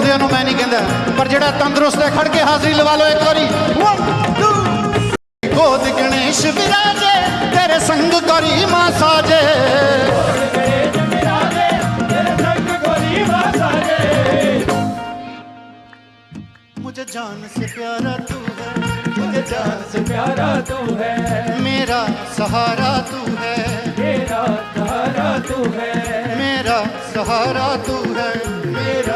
ਗੋਡੇ ਦੁਖਦੇ ਨੂੰ ਮੈਂ ਨਹੀਂ ਕਹਿੰਦਾ ਪਰ ਜਿਹੜਾ ਤੰਦਰੁਸਤ ਹੈ ਖੜ ਕੇ ਹਾਜ਼ਰੀ ਲਵਾ ਲਓ ਇੱਕ ਵਾਰੀ 1 2 ਗੋਦ ਗਣੇਸ਼ ਵਿਰਾਜੇ ਤੇਰੇ ਸੰਗ ਕਰੀ ਮਾ ਸਾਜੇ मुझे जान से प्यारा तू है मुझे जान से प्यारा तू है मेरा सहारा तू है मेरा सहारा तू है मेरा सहारा तू है मेरा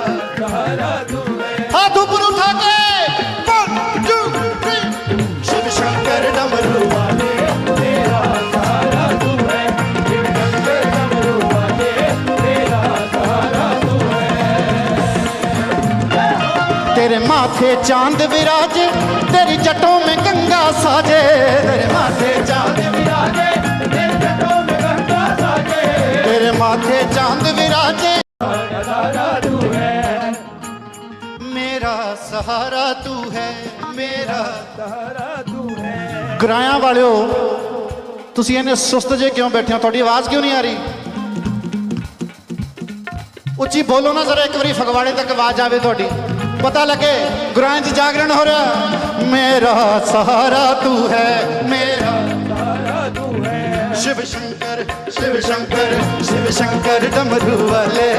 माथे चांद विराजे तेरी जटों में गंगा साजे तेरे माथे चांद विराजे तेरे जटों में गंगा साजे तेरे माथे चांद विराजे सहारा तू है मेरा सहारा तू है मेरा सहारा तू है ਗਰਾਇਆਂ ਵਾਲਿਓ ਤੁਸੀਂ ਇਹਨੇ ਸੁਸਤ ਜੇ ਕਿਉਂ ਬੈਠੇ ਹੋ ਤੁਹਾਡੀ ਆਵਾਜ਼ ਕਿਉਂ ਨਹੀਂ ਆ ਰਹੀ ਉੱਚੀ ਬੋਲੋ ਨਾ ਜ਼ਰਾ ਇੱਕ ਵਾਰੀ ਫਗਵਾੜੇ ਤੱਕ ਆਵਾਜ਼ ਆਵੇ ਤੁਹਾਡੀ पता लगे ग्रांज जागरण हो रहा, मेरा सहारा तू है, मेरा शिव शंकर शिव शंकर शिव शंकर डमरू वाले।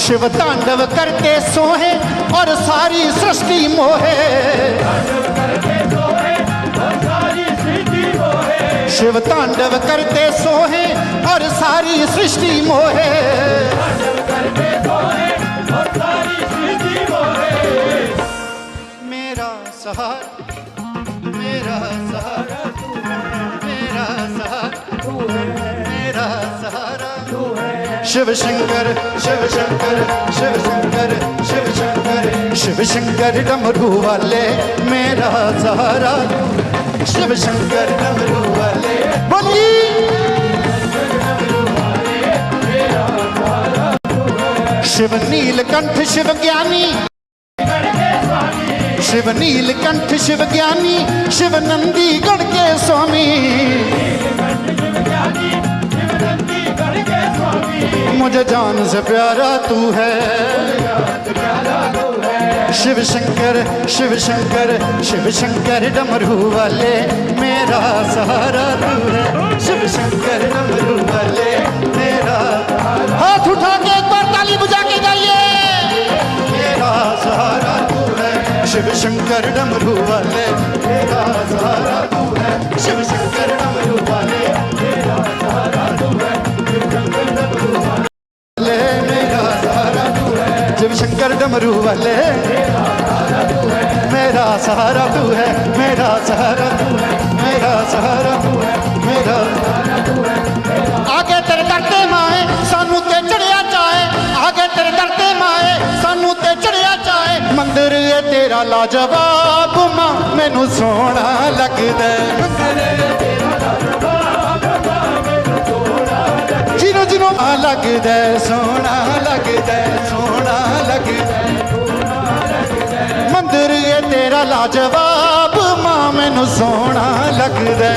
शिव तांडव करके सोहे और सारी सृष्टि मोहे। शिव तांडव करते सोहे और सारी सृष्टि मोहे करके वो है और सारी सृष्टि वो है मेरा सहारा मेरा सहारा तू है मेरा सहारा तू है मेरा सहारा तू है शिव शंकर शिव शंकर शिव शंकर शिव शंकर शिव शंकर डमरू वाले मेरा सहारा शिव शंकर डमरू बोली शिव नीलकंठ शिव ज्ञानी। शिव नीलकंठ शिव ज्ञानी, शिव नंदी गढ़ के स्वामी। मुझे जान से प्यारा तू है। ਸ਼ਿਵ ਸ਼ੰਕਰ ਸ਼ਿਵ ਸ਼ੰਕਰ ਸ਼ਿਵ ਸ਼ੰਕਰ ਡਮਰੂ ਵਾਲੇ ਮੇਰਾ ਸਹਾਰਾ ਤੂੰ ਹੈ ਸ਼ਿਵ ਸ਼ੰਕਰ ਡਮਰੂ ਵਾਲੇ ਮੇਰਾ ਹੱਥ ਉਠਾ ਕੇ ਇੱਕ ਵਾਰ ਤਾਲੀ ਬੁਝਾ ਕੇ ਗਾਈਏ ਮੇਰਾ ਸਹਾਰਾ ਤੂੰ ਹੈ ਸ਼ਿਵ ਸ਼ੰਕਰ ਡਮਰੂ ਵਾਲੇ ਕਦਰ ਏ ਤੇਰਾ ਲਾਜਵਾਬ, ਮਾਂ, ਮੈਨੂੰ ਸੋਹਣਾ ਲੱਗਦਾ ਜਿਨੋ ਜਿਨੋ ਆ ਲੱਗਦਾ ਸੋਹਣਾ ਲੱਗਦਾ ਸੋਹਣਾ ਲੱਗਦਾ ਮੰਦਰ ਏ ਤੇਰਾ ਲਾਜਵਾਬ, ਮਾਂ, ਮੈਨੂੰ ਸੋਹਣਾ ਲੱਗਦਾ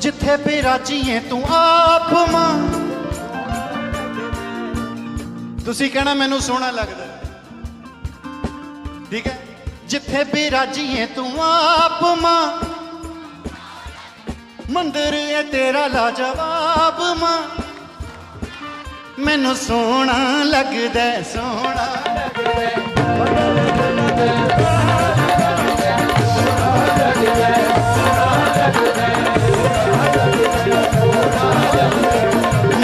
ਜਿੱਥੇ ਬਿਰਾਜੀਏ ਤੂੰ ਆਪ, ਮਾਂ ਤੁਸੀਂ ਕਹਿਣਾ ਮੈਨੂੰ ਸੋਹਣਾ ਲੱਗਦਾ ਠੀਕ ਹੈ? ਜਿੱਥੇ ਬਿਰਾਜੀਏ ਤੂੰ ਆਪ ਮਾਂ। ਮੰਦਰ ਇਹ ਤੇਰਾ ਲਾਜਵਾਬ ਮਾਂ। ਮੈਨੂੰ ਸੋਹਣਾ ਲੱਗਦਾ ਸੋਹਣਾ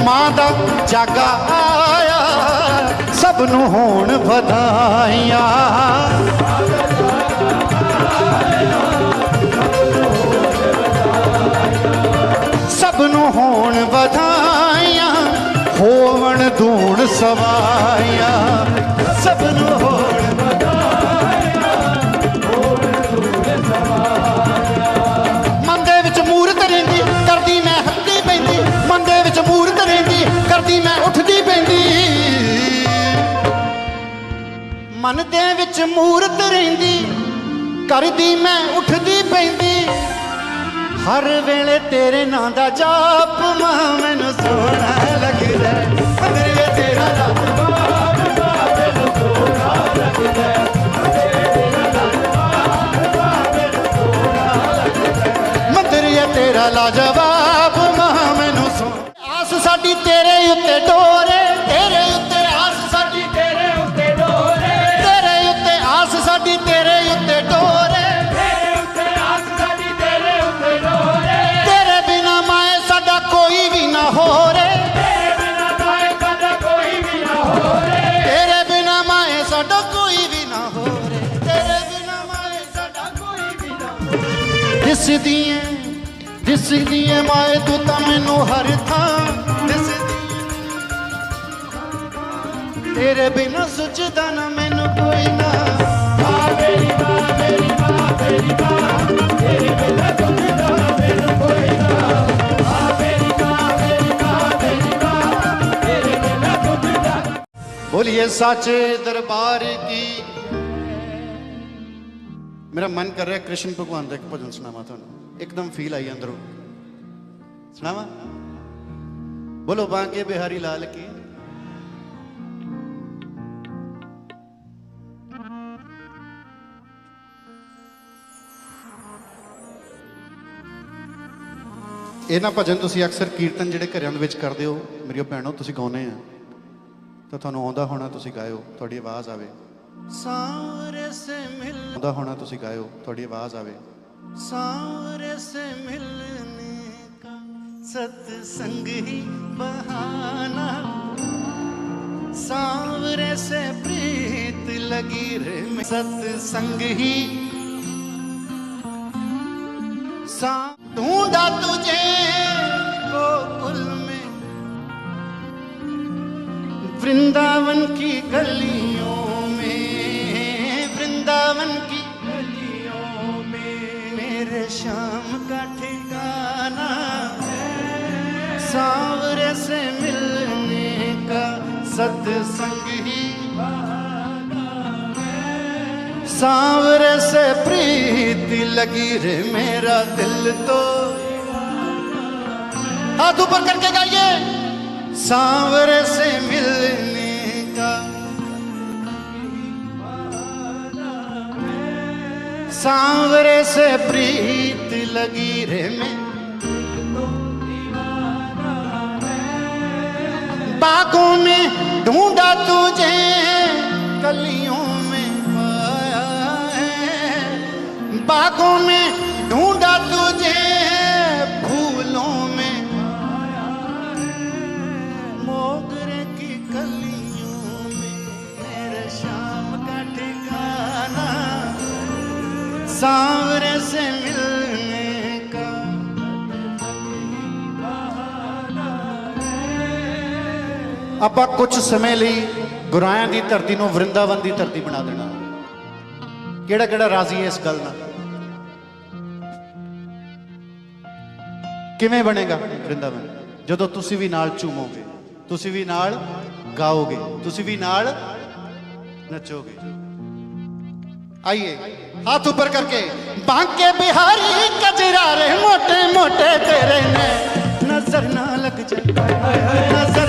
ਮਾਂ ਦਾ ਜਾਗਾ ਸਭ ਨੂੰ ਹੋਣ ਵਧਾਈਆਂ। ਮਨ ਦੇ ਵਿੱਚ ਮੂਰਤ ਰਹਿੰਦੀ, ਕਰਦੀ ਮੈਂ, ਉੱਠਦੀ ਪੈਂਦੀ। ਹਰ ਵੇਲੇ ਤੇਰੇ ਨਾਂ ਦਾ ਜਾਪ ਮਾਂ ਮੈਨੂੰ ਸੋਹਣਾ ਲੱਗਦਾ। ਮੇਰੇ ਤੇਰਾ ਨਾਮ ਮੰਦਰੀਏ ਤੇਰਾ ਲਾਜਵਾਬ ਮਾਂ ਮੈਨੂੰ ਸੋ ਆਸ ਸਾਡੀ ਤੇਰੇ ਉੱਤੇ ਡੋਰ ਦਿਸਦੀ ਏ ਦਿਸਦੀ ਏ ਮਾਏ, ਤੂੰ ਤਾਂ ਮੈਨੂੰ ਹਰ ਥਾਂ ਦਿਸਦੀ ਤੇਰੇ ਬਿਨਾ ਸੁਝਦਾ ਨਾ ਮੈਨੂੰ ਕੋਈ ਨਾ। ਆ ਮੇਰੀ ਮਾਂ ਮੇਰੀ ਮਾਂ ਮੇਰੀ ਮਾਂ ਤੇਰੇ ਬਿਨਾ ਸੁਝਦਾ ਮੈਨੂੰ ਕੋਈ ਨਾ ਆ ਮੇਰੀ ਮਾਂ ਮੇਰੀ ਮੇਰਾ ਮਨ ਕਰ ਰਿਹਾ ਕ੍ਰਿਸ਼ਨ ਭਗਵਾਨ ਦਾ ਇੱਕ ਭਜਨ ਸੁਣਾਵਾਂ ਤੁਹਾਨੂੰ। ਇੱਕਦਮ ਫੀਲ ਆਈ ਅੰਦਰੋਂ। ਸੁਣਾਵਾਂ? ਬੋਲੋ, ਬਾਂਕੇ ਬਿਹਾਰੀ ਲਾਲ ਕੀ? ਇਹਨਾਂ ਭਜਨ ਤੁਸੀਂ ਅਕਸਰ ਕੀਰਤਨ ਜਿਹੜੇ ਘਰਾਂ ਦੇ ਵਿੱਚ ਕਰਦੇ ਹੋ ਮੇਰੀ ਉਹ ਭੈਣੋ, ਤੁਸੀਂ ਗਾਉਨੇ ਆ। ਤਾਂ ਤੁਹਾਨੂੰ ਆਉਂਦਾ ਹੋਣਾ, ਤੁਸੀਂ ਗਾਇਓ, ਤੁਹਾਡੀ ਆਵਾਜ਼ ਆਵੇ। ਸਾਂ ਸੇ ਮਿਲ ਆਉਂਦਾ ਹੋਣਾ ਤੁਸੀਂ ਗਾਇਓ ਤੁਹਾਡੀ ਆਵਾਜ਼ ਆਵੇ ਸਾਰੇ ਸੇ ਮਿਲਨੇ ਕਾ सत्संग ही बहाना सांवरे से प्रीत लगी रे में सत्संग ही सा ढूंढा तुझे गोकुल में वृंदावन की गलियों सत्संग ही सांवरे से प्रीति लगी रे मेरा दिल तो। हाथ ऊपर करके गाइए। सांवरे से मिलने का। सांवरे से प्रीत लगी रे मैं बागों में ढूंढा तुझे कलियों में पाया है बागों में ढूंढा तुझे फूलों में मोगरे की कलियों में मेरे शाम का ठिकाना सांवरे से मिलने ਆਪਾਂ ਕੁਝ ਸਮੇਂ ਲਈ ਗੁਰਾਇਆਂ ਦੀ ਧਰਤੀ ਨੂੰ ਵਰਿੰਦਾਵਨ ਦੀ ਧਰਤੀ ਬਣਾ ਦੇਣਾ ਕਿਹੜਾ ਕਿਹੜਾ ਰਾਜ਼ੀ ਹੈ ਇਸ ਗੱਲ ਨਾਲ ਕਿਵੇਂ ਬਣੇਗਾ ਵਰਿੰਦਾਵਨ ਜਦੋਂ ਤੁਸੀਂ ਵੀ ਨਾਲ ਝੂਮੋਗੇ ਤੁਸੀਂ ਵੀ ਨਾਲ ਗਾਓਗੇ ਤੁਸੀਂ ਵੀ ਨਾਲ ਨੱਚੋਗੇ आइए हाथ ऊपर करके बांके बिहारी कजरा रे मोटे मोटे तेरे ने नजर ना लग जाए नजर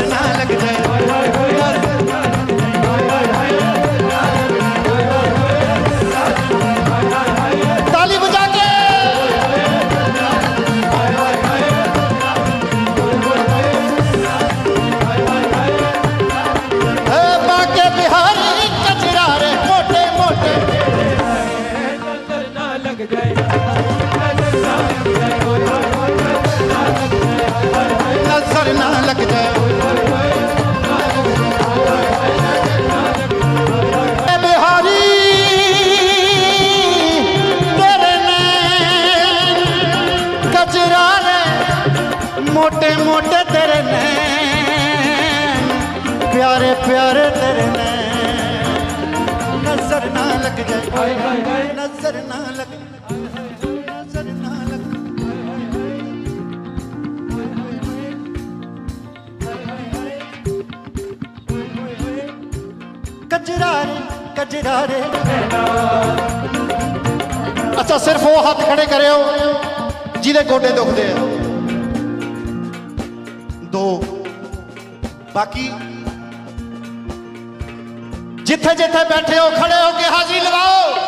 ਪਿਆਰੇ ਤੇਰੇ ਮੈਂ। ਨਜ਼ਰ ਨਾ ਲੱਗ ਜਾਏ ਹਾਏ ਹਾਏ ਨਜ਼ਰ ਨਜ਼ਰ ਨਾ ਲੱਗ। ਕਜਰਾਰੇ ਅੱਛਾ, ਸਿਰਫ ਉਹ ਹੱਥ ਖੜੇ ਕਰਿਓ ਜਿਹਦੇ ਗੋਡੇ ਦੁਖਦੇ ਆ। ਦੋ। ਬਾਕੀ ਜਿੱਥੇ ਜਿੱਥੇ ਬੈਠੇ ਹੋ ਖੜੇ ਹੋ ਕੇ ਹਾਜ਼ਰੀ ਲਵਾਓ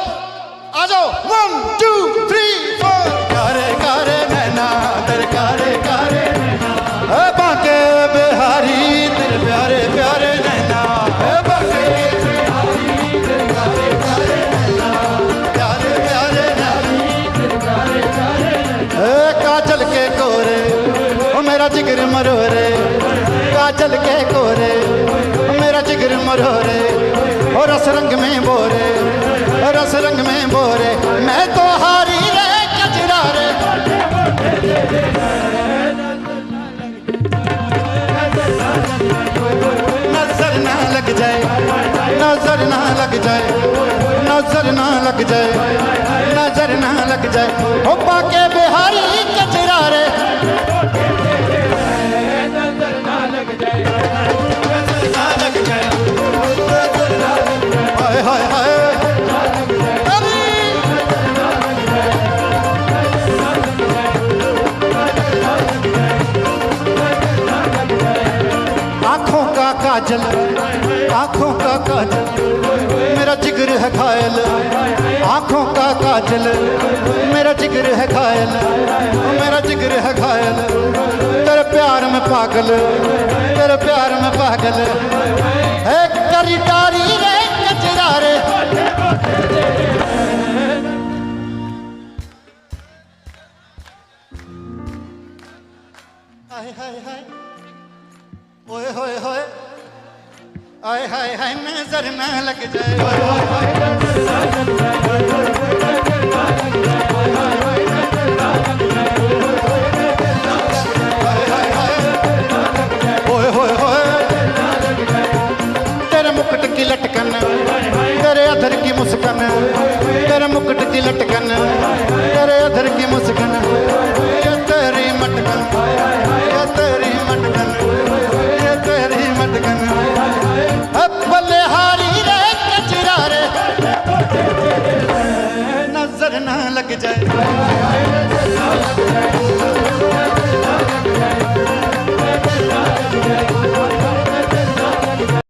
रस रंग में बोरे रस रंग में बोरे मैं तो हारी रे कजरा रे नजर ना लग जाए नजर ना लग जाए नजर ना लग जाए नजर ना लग जाए ओ बाके बिहारी काजल आंखों का काजल मेरा जिगर है घायल आंखों का काजल मेरा जिगर है घायल मेरा जिगर है घायल तेरे प्यार में पागल तेरे प्यार में पागल है करी डारी रे कचरा रे हाय हाय हाय ओए होए होए आय हाय हाय नजर ना लग जाए ओए होए ओए होए होए तेरे मुकुट की लटकन तेरे अधर की मुस्कान तेरे मुकुट की लटकन तेरे